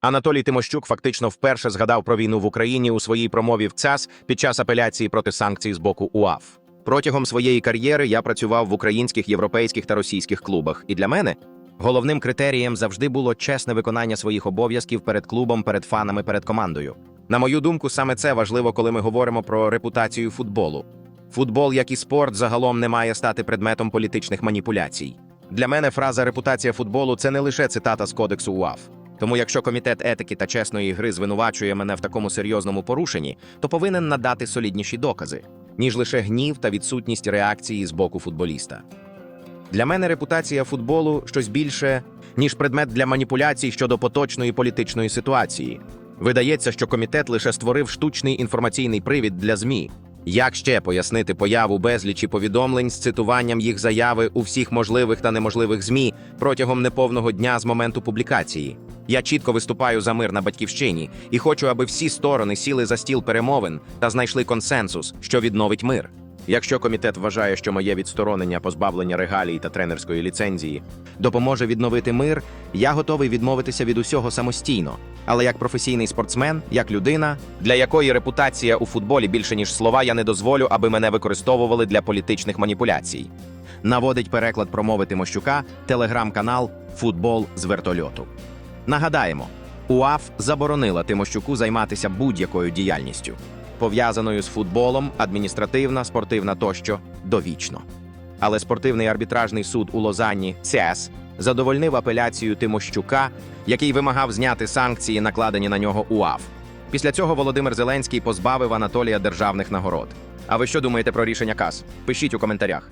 Анатолій Тимощук фактично вперше згадав про війну в Україні у своїй промові в ЦАС під час апеляції проти санкцій з боку УАФ. Протягом своєї кар'єри я працював в українських, європейських та російських клубах, і для мене головним критерієм завжди було чесне виконання своїх обов'язків перед клубом, перед фанами, перед командою. На мою думку, саме це важливо, коли ми говоримо про репутацію футболу. Футбол, як і спорт, загалом не має стати предметом політичних маніпуляцій. Для мене фраза репутація футболу це не лише цитата з кодексу УАФ. Тому, якщо комітет етики та чесної гри звинувачує мене в такому серйозному порушенні, то повинен надати солідніші докази, ніж лише гнів та відсутність реакції з боку футболіста. Для мене репутація футболу щось більше, ніж предмет для маніпуляцій щодо поточної політичної ситуації. Видається, що комітет лише створив штучний інформаційний привід для ЗМІ. Як ще пояснити появу безлічі повідомлень з цитуванням їх заяви у всіх можливих та неможливих ЗМІ протягом неповного дня з моменту публікації? Я чітко виступаю за мир на батьківщині і хочу, аби всі сторони сіли за стіл перемовин та знайшли консенсус, що відновить мир. Якщо комітет вважає, що моє відсторонення, позбавлення регалій та тренерської ліцензії допоможе відновити мир, я готовий відмовитися від усього самостійно. Але як професійний спортсмен, як людина, для якої репутація у футболі більше ніж слова, я не дозволю, аби мене використовували для політичних маніпуляцій. Наводить переклад промови Тимощука, телеграм-канал Футбол з вертольоту. Нагадаємо, УАФ заборонила Тимощуку займатися будь-якою діяльністю, пов'язаною з футболом, адміністративна, спортивна тощо довічно. Але спортивний арбітражний суд у Лозанні ЦЕС задовольнив апеляцію Тимощука, який вимагав зняти санкції, накладені на нього УАФ. Після цього Володимир Зеленський позбавив Анатолія державних нагород. А ви що думаєте про рішення КАС? Пишіть у коментарях.